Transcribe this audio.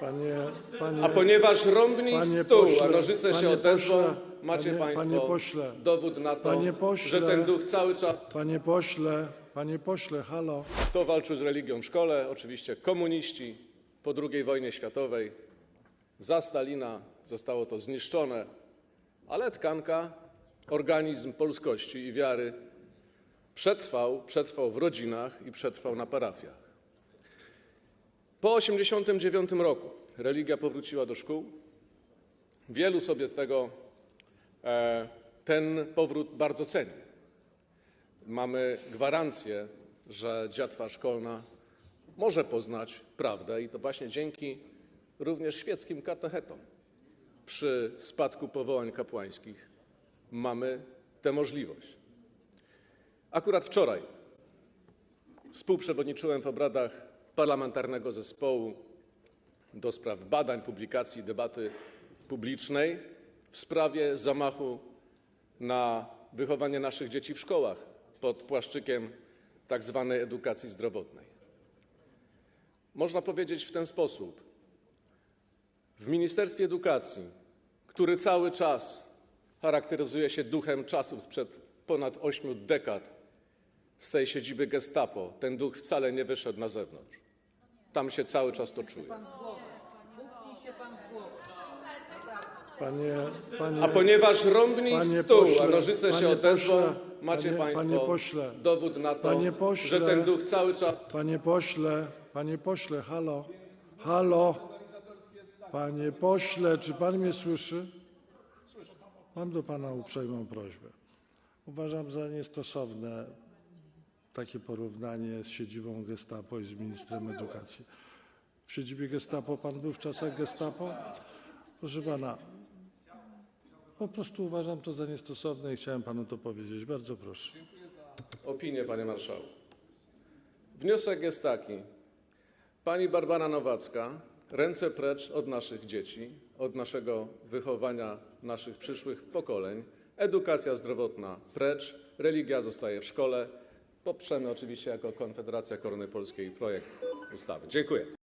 Panie, panie, A ponieważ rąbnik Panie stół, pośle, a nożyce się odezwą, pośle, macie panie- państwo panie pośle, dowód na to, panie pośle, że ten duch cały czas... panie pośle, panie pośle, halo. Kto walczył z religią w szkole? Oczywiście komuniści po II wojnie światowej. Za Stalina zostało to zniszczone, ale tkanka, organizm polskości i wiary przetrwał, przetrwał w rodzinach i przetrwał na parafiach. Po 1989 roku religia powróciła do szkół. Wielu sobie z tego e, ten powrót bardzo ceni. Mamy gwarancję, że dziatwa szkolna może poznać prawdę i to właśnie dzięki również świeckim katechetom. Przy spadku powołań kapłańskich mamy tę możliwość. Akurat wczoraj współprzewodniczyłem w obradach Parlamentarnego Zespołu do spraw badań, publikacji i debaty publicznej w sprawie zamachu na wychowanie naszych dzieci w szkołach pod płaszczykiem tak zwanej edukacji zdrowotnej. Można powiedzieć w ten sposób. W Ministerstwie Edukacji, który cały czas charakteryzuje się duchem czasów sprzed ponad ośmiu dekad, z tej siedziby Gestapo ten duch wcale nie wyszedł na zewnątrz. Tam się cały czas to czuje. Panie, panie, A ponieważ Panie stół, pośle, a nożyce się odezwą, pośle, macie panie- państwo panie pośle, dowód na to, panie pośle, że ten duch cały czas... panie pośle, panie pośle, halo, halo. Panie pośle, czy pan mnie słyszy? Mam do pana uprzejmą prośbę. Uważam za niestosowne takie porównanie z siedzibą Gestapo i z ministrem edukacji. W siedzibie Gestapo pan był w czasach Gestapo? Proszę pana, po prostu uważam to za niestosowne i chciałem panu to powiedzieć. Bardzo proszę. opinię, panie marszałku. Wniosek jest taki. Pani Barbara Nowacka, ręce precz od naszych dzieci, od naszego wychowania naszych przyszłych pokoleń. Edukacja zdrowotna precz, religia zostaje w szkole. Poprzemy oczywiście jako Konfederacja Korony Polskiej projekt ustawy. Dziękuję.